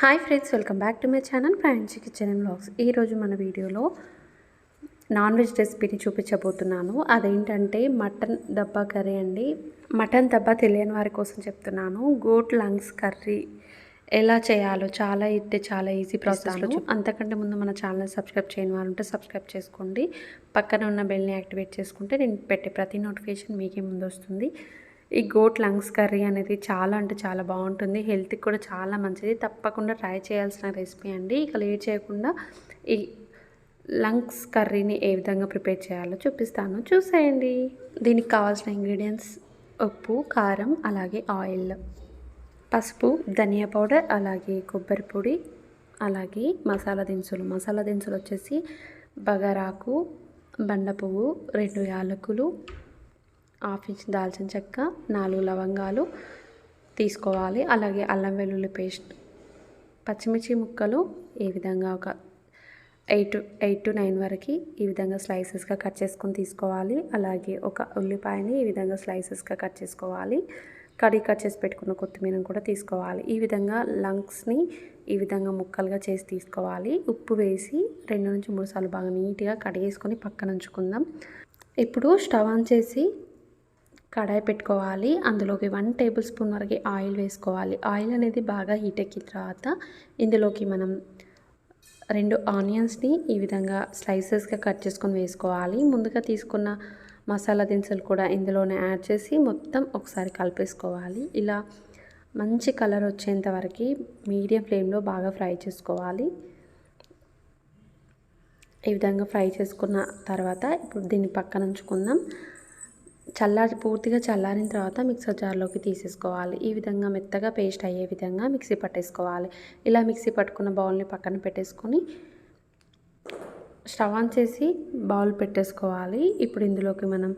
Hi friends welcome back to my channel French kitchen and blogs ఈరోజు మన వీడియోలో non veg రెసిపీని చూపించబోతున్నాను. అదేంటంటే మటన్ దబ్బా కర్రీ అండి. మటన్ దబ్బా తెలియని వారి కోసం చెప్తున్నాను. గోట్ లంగ్స్ కర్రీ ఎలా చేయాలో చాలా ఇట్టే చాలా ఈజీ ప్రాసెస్లో అంతకంటే ముందు మన ఛానల్ సబ్స్క్రైబ్ చేయని వారు ఉంటే సబ్స్క్రైబ్ చేసుకోండి. పక్కన ఉన్న బెల్ని యాక్టివేట్ చేసుకుంటే నేను పెట్టే ప్రతి నోటిఫికేషన్ మీకే ముందు వస్తుంది. ఈ గోట్ లంగ్స్ కర్రీ అనేది చాలా అంటే చాలా బాగుంటుంది. హెల్త్కి కూడా చాలా మంచిది. తప్పకుండా ట్రై చేయాల్సిన రెసిపీ అండి. ఇక లేట్ చేయకుండా ఈ లంగ్స్ కర్రీని ఏ విధంగా ప్రిపేర్ చేయాలో చూపిస్తాను. చూసేయండి. దీనికి కావాల్సిన ఇంగ్రీడియంట్స్ ఉప్పు కారం అలాగే ఆయిల్. పసుపు ధనియా పౌడర్ అలాగే కొబ్బరి పొడి అలాగే మసాలా దినుసులు. మసాలా దినుసులు వచ్చేసి బగరాకు బండ పువ్వు రెండు యాలకులు హాఫ్ ఇంచ్ దాల్చిన చెక్క నాలుగు లవంగాలు తీసుకోవాలి. అలాగే అల్లం వెల్లుల్లి పేస్ట్ పచ్చిమిర్చి ముక్కలు ఈ విధంగా ఒక ఎయిట్ ఎయిట్ టు నైన్ వరకు ఈ విధంగా స్లైసెస్గా కట్ చేసుకొని తీసుకోవాలి. అలాగే ఒక ఉల్లిపాయని ఈ విధంగా స్లైసెస్గా కట్ చేసుకోవాలి. కడిగి కట్ చేసి పెట్టుకున్న కొత్తిమీరను కూడా తీసుకోవాలి. ఈ విధంగా లంగ్స్ని ఈ విధంగా ముక్కలుగా చేసి తీసుకోవాలి. ఉప్పు వేసి రెండు నుంచి మూడు సార్లు బాగా నీట్గా కడిగేసుకొని పక్కన ఉంచుకుందాం. ఇప్పుడు స్టవ్ ఆన్ చేసి కడాయి పెట్టుకోవాలి. అందులోకి వన్ టేబుల్ స్పూన్ వరకు ఆయిల్ వేసుకోవాలి. ఆయిల్ అనేది బాగా హీట్ ఎక్కిన తర్వాత ఇందులోకి మనం రెండు ఆనియన్స్ని ఈ విధంగా స్లైసెస్గా కట్ చేసుకొని వేసుకోవాలి. ముందుగా తీసుకున్న మసాలా దినుసులు కూడా ఇందులోనే యాడ్ చేసి మొత్తం ఒకసారి కలిపేసుకోవాలి. ఇలా మంచి కలర్ వచ్చేంత వరకు మీడియం ఫ్లేమ్లో బాగా ఫ్రై చేసుకోవాలి. ఈ విధంగా ఫ్రై చేసుకున్న తర్వాత ఇప్పుడు దీన్ని పక్కన ఉంచుకుందాం. చల్లారి పూర్తిగా చల్లారిన తర్వాత మిక్సర్ జార్లోకి తీసేసుకోవాలి. ఈ విధంగా మెత్తగా పేస్ట్ అయ్యే విధంగా మిక్సీ పట్టేసుకోవాలి. ఇలా మిక్సీ పట్టుకున్న బౌల్ని పక్కన పెట్టేసుకొని స్టవ్ ఆన్ చేసి బౌల్ పెట్టేసుకోవాలి. ఇప్పుడు ఇందులోకి మనం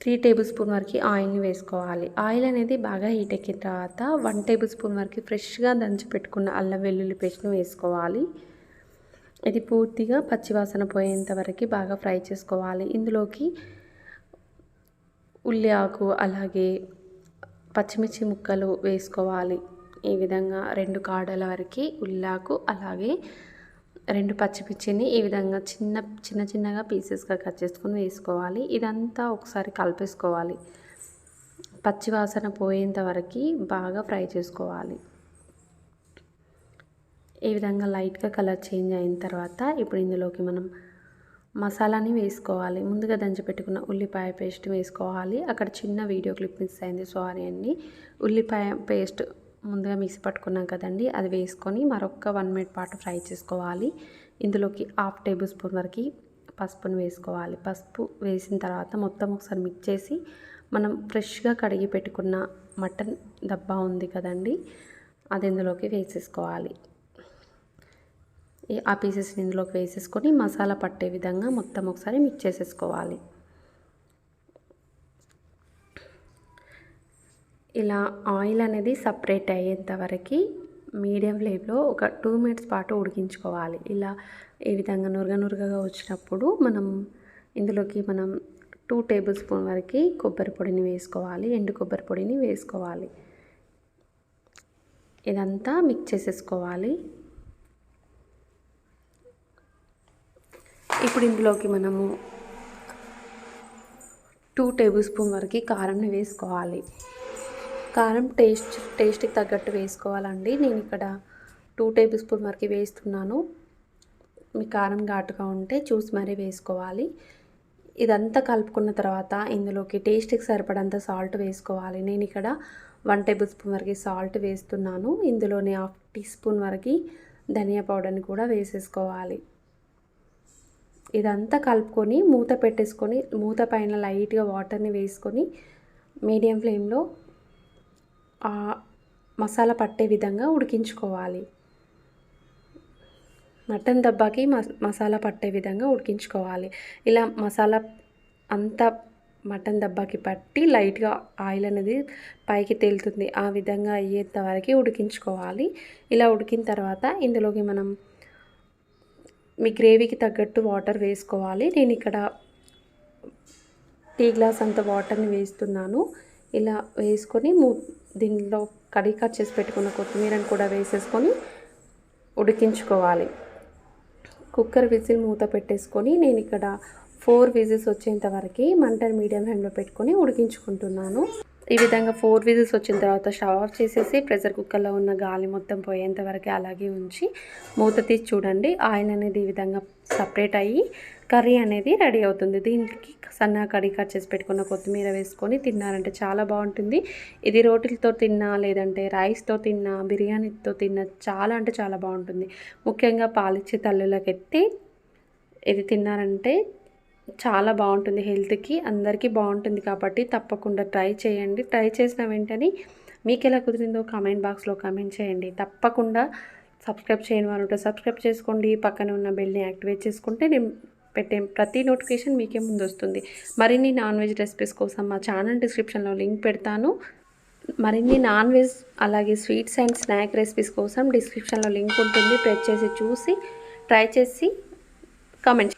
త్రీ టేబుల్ స్పూన్ వరకు ఆయిల్ని వేసుకోవాలి. ఆయిల్ అనేది బాగా హీట్ ఎక్కిన తర్వాత వన్ టేబుల్ స్పూన్ వరకు ఫ్రెష్గా దంచి పెట్టుకున్న అల్లం వెల్లుల్లి పేస్ట్ని వేసుకోవాలి. ఇది పూర్తిగా పచ్చివాసన పోయేంత వరకు బాగా ఫ్రై చేసుకోవాలి. ఇందులోకి ఉల్లి ఆకు అలాగే పచ్చిమిర్చి ముక్కలు వేసుకోవాలి. ఈ విధంగా రెండు కాడల వరకు ఉల్లాకు అలాగే రెండు పచ్చిమిర్చిని ఈ విధంగా చిన్న చిన్న చిన్నగా పీసెస్గా కట్ చేసుకొని వేసుకోవాలి. ఇదంతా ఒకసారి కలిపేసుకోవాలి. పచ్చివాసన పోయేంత వరకు బాగా ఫ్రై చేసుకోవాలి. ఈ విధంగా లైట్గా కలర్ చేంజ్ అయిన తర్వాత ఇప్పుడు ఇందులోకి మనం మసాలాని వేసుకోవాలి. ముందుగా దంచి పెట్టుకున్న ఉల్లిపాయ పేస్ట్ వేసుకోవాలి. అక్కడ చిన్న వీడియో క్లిప్ మిస్ అయింది. సారీ అండి. ఉల్లిపాయ పేస్ట్ ముందుగా మిక్సీ పట్టుకున్నాం కదండి. అది వేసుకొని మరొక వన్ మినిట్ పాటు ఫ్రై చేసుకోవాలి. ఇందులోకి హాఫ్ టేబుల్ స్పూన్ వరకు పసుపును వేసుకోవాలి. పసుపు వేసిన తర్వాత మొత్తం ఒకసారి మిక్స్ చేసి మనం ఫ్రెష్గా కడిగి పెట్టుకున్న మటన్ డబ్బా ఉంది కదండి. అది ఇందులోకి వేసేసుకోవాలి. ఆ పీసెస్ని ఇందులోకి వేసేసుకొని మసాలా పట్టే విధంగా మొత్తం ఒకసారి మిక్స్ చేసేసుకోవాలి. ఇలా ఆయిల్ అనేది సపరేట్ అయ్యేంత వరకు మీడియం ఫ్లేమ్లో ఒక టూ మినిట్స్ పాటు ఉడికించుకోవాలి. ఇలా ఈ విధంగా నురగ నురగగా వచ్చినప్పుడు మనం ఇందులోకి మనం టూ టేబుల్ స్పూన్ వరకు కొబ్బరి పొడిని వేసుకోవాలి. ఎండు కొబ్బరి పొడిని వేసుకోవాలి. ఇదంతా మిక్స్ చేసేసుకోవాలి. ఇప్పుడు ఇందులోకి మనము టూ టేబుల్ స్పూన్ వరకు కారంని వేసుకోవాలి. కారం టేస్ట్ టేస్ట్కి తగ్గట్టు వేసుకోవాలండి. నేను ఇక్కడ టూ టేబుల్ స్పూన్ వరకు వేస్తున్నాను. మీ కారం ఘాటుగా ఉంటే చూసి మరీ వేసుకోవాలి. ఇదంతా కలుపుకున్న తర్వాత ఇందులోకి టేస్ట్కి సరిపడంత సాల్ట్ వేసుకోవాలి. నేను ఇక్కడ వన్ టేబుల్ స్పూన్ వరకు సాల్ట్ వేస్తున్నాను. ఇందులోనే హాఫ్ టీ స్పూన్ వరకు ధనియా పౌడర్ని కూడా వేసేసుకోవాలి. ఇదంతా కలుపుకొని మూత పెట్టేసుకొని మూత పైన లైట్గా వాటర్ని వేసుకొని మీడియం ఫ్లేమ్లో మసాలా పట్టే విధంగా ఉడికించుకోవాలి. మటన్ దబ్బాకి మసాలా పట్టే విధంగా ఉడికించుకోవాలి. ఇలా మసాలా అంతా మటన్ దబ్బాకి పట్టి లైట్గా ఆయిల్ అనేది పైకి తేలుతుంది. ఆ విధంగా అయ్యేంత వరకు ఉడికించుకోవాలి. ఇలా ఉడికిన తర్వాత ఇందులోకి మనం మీ గ్రేవీకి తగ్గట్టు వాటర్ వేసుకోవాలి. నేను ఇక్కడ టీ గ్లాస్ అంత వాటర్ని వేస్తున్నాను. ఇలా వేసుకొని మూ దీనిలో కడిగి కట్ చేసి పెట్టుకున్న కొత్తిమీరని కూడా వేసేసుకొని ఉడికించుకోవాలి. కుక్కర్ విజిల్ మూత పెట్టేసుకొని నేను ఇక్కడ ఫోర్ విజిల్స్ వచ్చేంత వరకు మంటను మీడియం హ్యాండ్లో పెట్టుకొని ఉడికించుకుంటున్నాను. ఈ విధంగా ఫోర్ విజిల్స్ వచ్చిన తర్వాత స్టవ్ ఆఫ్ చేసేసి ప్రెషర్ కుక్కర్లో ఉన్న గాలి మొత్తం పోయేంత వరకు అలాగే ఉంచి మూత తీసి చూడండి. ఆయిల్ అనేది ఈ విధంగా సపరేట్ అయ్యి కర్రీ అనేది రెడీ అవుతుంది. దీనికి సన్న కడిగి కట్ చేసి పెట్టుకున్న కొత్తిమీర వేసుకొని తిన్నారంటే చాలా బాగుంటుంది. ఇది రోటీలతో తిన్నా లేదంటే రైస్తో తిన్నా బిర్యానీతో తిన్నా చాలా అంటే చాలా బాగుంటుంది. ముఖ్యంగా పాలిచ్చే తల్లులకెత్తి ఇది తిన్నారంటే చాలా బాగుంటుంది హెల్త్కి అందరికీ బాగుంటుంది కాబట్టి తప్పకుండా ట్రై చేయండి. ట్రై చేసిన వెంటనే మీకు ఎలా కుదిరిందో కామెంట్ బాక్స్లో కామెంట్ చేయండి. తప్పకుండా సబ్స్క్రైబ్ చేయని వారు ఉంటే సబ్స్క్రైబ్ చేసుకోండి. పక్కన ఉన్న బెల్ని యాక్టివేట్ చేసుకుంటే నేను పెట్టే ప్రతి నోటిఫికేషన్ మీకే ముందు వస్తుంది. మరిన్ని నాన్ వెజ్ రెసిపీస్ కోసం మా ఛానల్ డిస్క్రిప్షన్లో లింక్ పెడతాను. మరిన్ని నాన్ వెజ్ అలాగే స్వీట్స్ అండ్ స్నాక్ రెసిపీస్ కోసం డిస్క్రిప్షన్లో లింక్ ఉంటుంది. ప్రెస్ చేసి చూసి ట్రై చేసి comment